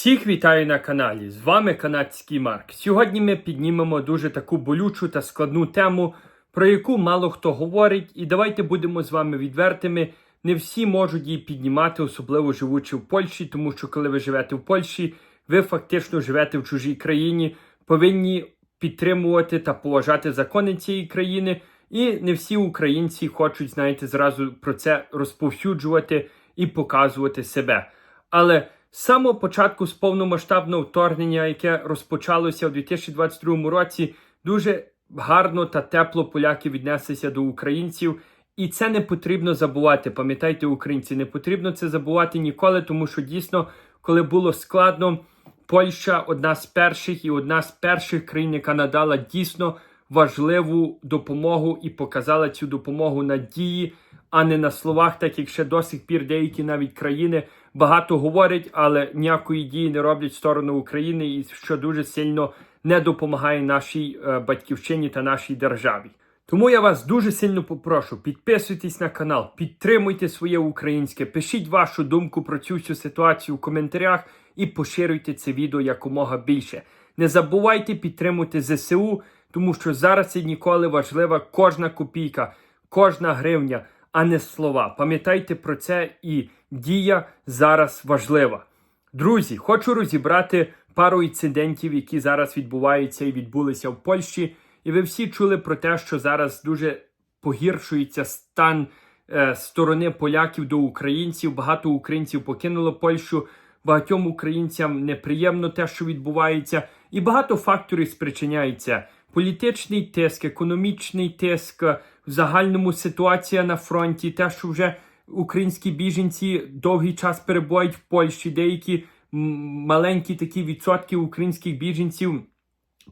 Всіх вітаю на каналі. З вами канадський Марк. Сьогодні ми піднімемо дуже таку болючу та складну тему, про яку мало хто говорить, і давайте будемо з вами відвертими. Не всі можуть її піднімати, особливо живучи в Польщі, тому що коли ви живете в Польщі, ви фактично живете в чужій країні, повинні підтримувати та поважати закони цієї країни. І не всі українці хочуть, знаєте, зразу про це розповсюджувати і показувати себе. Але з самого початку з повномасштабного вторгнення, яке розпочалося у 2022 році, дуже гарно та тепло поляки віднеслися до українців. І це не потрібно забувати. Пам'ятайте, українці, не потрібно це забувати ніколи, тому що дійсно, коли було складно, Польща одна з перших і одна з перших країн, яка надала дійсно важливу допомогу і показала цю допомогу на дії, а не на словах, так як ще до сих пір деякі навіть країни багато говорять, але ніякої дії не роблять в сторону України, і що дуже сильно не допомагає нашій е, батьківщині та нашій державі. Тому я вас дуже сильно попрошу, підписуйтесь на канал, підтримуйте своє українське, пишіть вашу думку про цю всю ситуацію в коментарях і поширюйте це відео якомога більше. Не забувайте підтримувати ЗСУ, тому що зараз і ніколи важлива кожна копійка, кожна гривня, а не слова. Пам'ятайте про це і дія зараз важлива. Друзі, хочу розібрати пару інцидентів, які зараз відбуваються і відбулися в Польщі. І ви всі чули про те, що зараз дуже погіршується стан е, сторони поляків до українців. Багато українців покинуло Польщу. Багатьом українцям неприємно те, що відбувається, і багато факторів спричиняється. Політичний тиск, економічний тиск, загальному ситуація на фронті, те, що вже українські біженці довгий час перебувають в Польщі, деякі маленькі такі відсотки українських біженців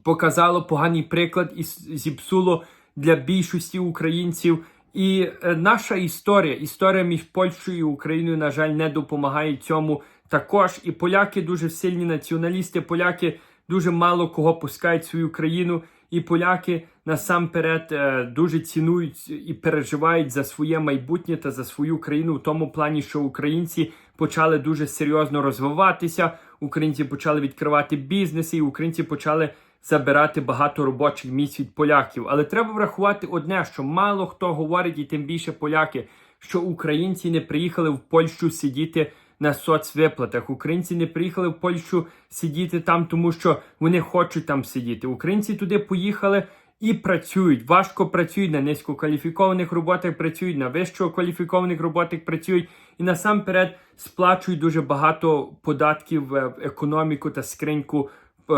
показало поганий приклад і зіпсуло для більшості українців. І е, наша історія, історія між Польщею і Україною, на жаль, не допомагає цьому також. І поляки дуже сильні націоналісти. Поляки дуже мало кого пускають в свою країну. І поляки насамперед е, дуже цінують і переживають за своє майбутнє та за свою країну в тому плані, що українці почали дуже серйозно розвиватися. Українці почали відкривати бізнеси, і українці почали забирати багато робочих місць від поляків. Але треба врахувати одне, що мало хто говорить, і тим більше поляки, що українці не приїхали в Польщу сидіти на соцвиплатах. Українці не приїхали в Польщу сидіти там, тому що вони хочуть там сидіти. Українці туди поїхали. І працюють, важко працюють на низькокваліфікованих роботах, працюють на вищокваліфікованих роботах, працюють і насамперед сплачують дуже багато податків в економіку та скриньку е,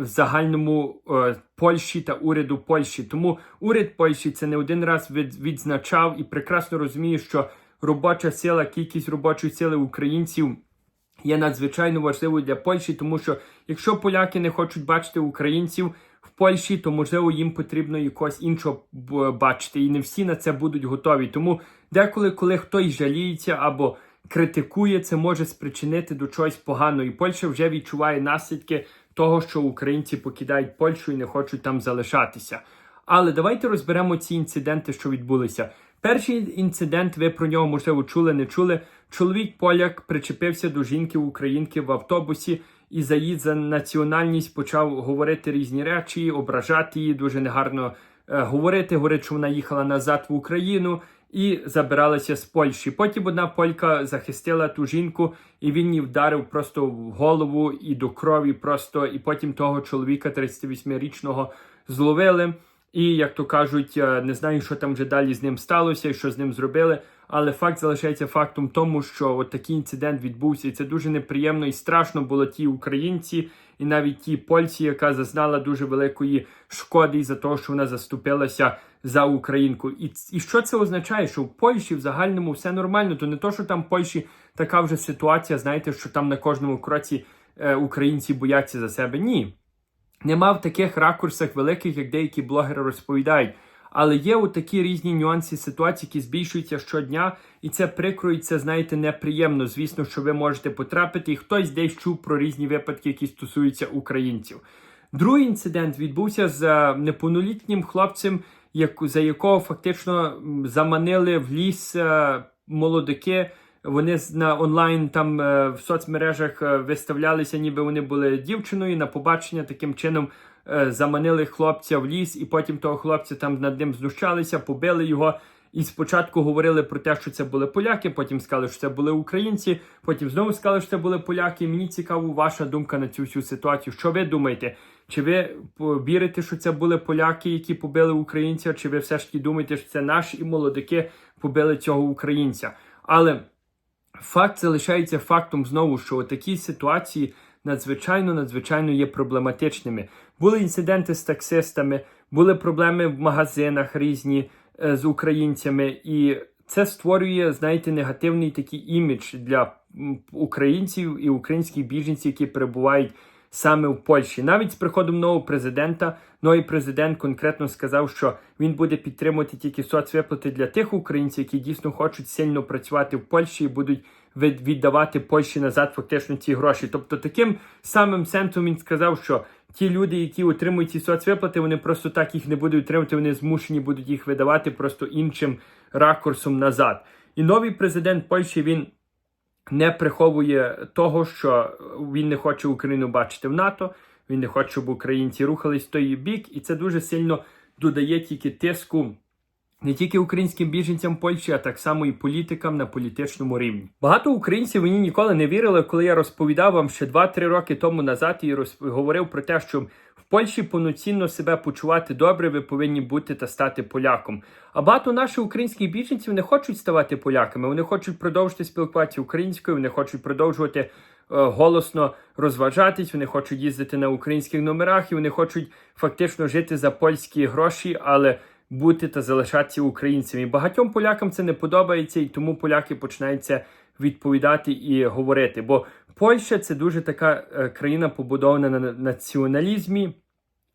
в загальному е, Польщі та уряду Польщі. Тому уряд Польщі це не один раз від, відзначав і прекрасно розуміє, що робоча сила, кількість робочої сили українців є надзвичайно важливою для Польщі, тому що якщо поляки не хочуть бачити українців в Польщі, то можливо їм потрібно якогось іншого бачити, і не всі на це будуть готові. Тому деколи, коли хтось жаліється або критикує, це може спричинити до чогось поганого. І Польща вже відчуває наслідки того, що українці покидають Польщу і не хочуть там залишатися. Але давайте розберемо ці інциденти, що відбулися. Перший інцидент, ви про нього можливо чули, не чули. Чоловік поляк причепився до жінки українки в автобусі і за її за національність почав говорити різні речі, ображати її дуже негарно е, говорити. Говорить, що вона їхала назад в Україну і забиралася з Польщі. Потім одна полька захистила ту жінку, і він її вдарив просто в голову і до крові. Просто і потім того чоловіка 38-річного зловили. І, як то кажуть, е, не знаю, що там вже далі з ним сталося і що з ним зробили. Але факт залишається фактом тому, що от такий інцидент відбувся, і це дуже неприємно і страшно було ті українці, і навіть ті польці, яка зазнала дуже великої шкоди за те, що вона заступилася за українку. І, і що це означає? Що в Польщі в загальному все нормально, то не то, що там в Польщі така вже ситуація, знаєте, що там на кожному кроці е, українці бояться за себе. Ні нема в таких ракурсах великих, як деякі блогери розповідають. Але є от такі різні нюанси ситуації, які збільшуються щодня, і це прикро, і це, знаєте, неприємно. Звісно, що ви можете потрапити, і хтось десь чув про різні випадки, які стосуються українців. Другий інцидент відбувся з е, неповнолітнім хлопцем, за якого фактично заманили в ліс е, молодики Вони на онлайн там е, в соцмережах е, виставлялися, ніби вони були дівчиною на побачення. Таким чином е, заманили хлопця в ліс, і потім того хлопця там над ним знущалися, побили його. І спочатку говорили про те, що це були поляки, потім сказали, що це були українці, потім знову сказали, що це були поляки. Мені цікава ваша думка на цю всю ситуацію. Що ви думаєте? Чи ви вірите, що це були поляки, які побили українця, чи ви все ж таки думаєте, що це наші молодики побили цього українця? Але факт залишається фактом знову, що такі ситуації надзвичайно надзвичайно є проблематичними. Були інциденти з таксистами, були проблеми в магазинах різні е, з українцями, і це створює, знаєте, негативний такий імідж для українців і українських біженців, які перебувають саме в Польщі. Навіть з приходом нового президента, новий президент конкретно сказав, що він буде підтримувати тільки соцвиплати для тих українців, які дійсно хочуть сильно працювати в Польщі і будуть від- віддавати Польщі назад фактично ці гроші. Тобто таким самим сенсом він сказав, що ті люди, які отримують ці соцвиплати, вони просто так їх не будуть отримувати, вони змушені будуть їх видавати просто іншим ракурсом назад. І новий президент Польщі він не приховує того, що він не хоче Україну бачити в НАТО, він не хоче, щоб українці рухались в той бік, і це дуже сильно додає тільки тиску не тільки українським біженцям Польщі, а так само і політикам на політичному рівні. Багато українців мені ніколи не вірили, коли я розповідав вам ще 2-3 роки тому назад і розп... говорив про те, що Польщі повноцінно себе почувати добре, ви повинні бути та стати поляком. А багато наших українських біженців не хочуть ставати поляками. Вони хочуть продовжити спілкуватися українською, вони хочуть продовжувати е, голосно розважатись, вони хочуть їздити на українських номерах і вони хочуть фактично жити за польські гроші, але бути та залишатися українцями. І багатьом полякам це не подобається, і тому поляки починають це відповідати і говорити. Бо Польща це дуже така е, країна побудована на націоналізмі,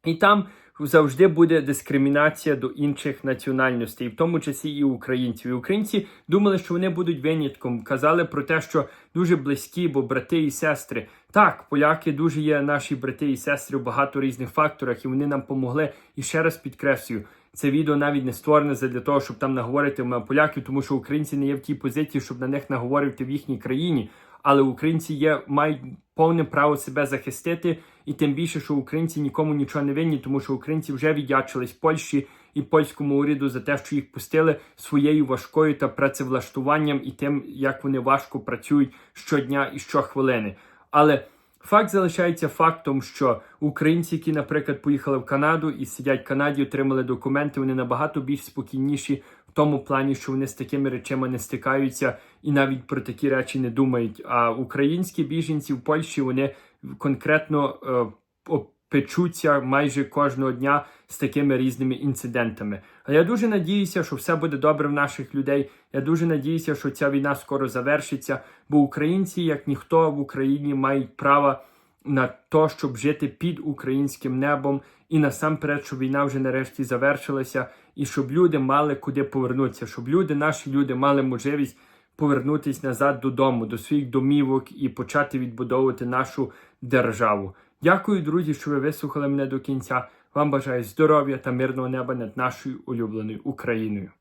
і там завжди буде дискримінація до інших національностей, в тому числі і українців. І українці думали, що вони будуть винятком. Казали про те, що дуже близькі, бо брати і сестри. Так, поляки дуже є наші брати і сестри в багато різних факторах, і вони нам помогли. І ще раз підкреслюю, це відео навіть не створене для того, щоб там наговорити на поляків, тому що українці не є в тій позиції, щоб на них наговорити в їхній країні. Але українці є мають повне право себе захистити, і тим більше, що українці нікому нічого не винні, тому що українці вже віддячились Польщі і польському уряду за те, що їх пустили своєю важкою та працевлаштуванням і тим, як вони важко працюють щодня і щохвилини. Але Факт залишається фактом, що українці, які, наприклад, поїхали в Канаду і сидять в Канаді, отримали документи, вони набагато більш спокійніші тому плані, що вони з такими речами не стикаються і навіть про такі речі не думають. А українські біженці в Польщі вони конкретно е, печуться майже кожного дня з такими різними інцидентами. А я дуже надіюся, що все буде добре в наших людей. Я дуже надіюся, що ця війна скоро завершиться, бо українці, як ніхто в Україні, мають право на те, щоб жити під українським небом, і насамперед, щоб війна вже нарешті завершилася, і щоб люди мали куди повернутися, щоб люди, наші люди, мали можливість повернутися назад додому, до своїх домівок і почати відбудовувати нашу державу. Дякую, друзі, що ви вислухали мене до кінця. Вам бажаю здоров'я та мирного неба над нашою улюбленою Україною.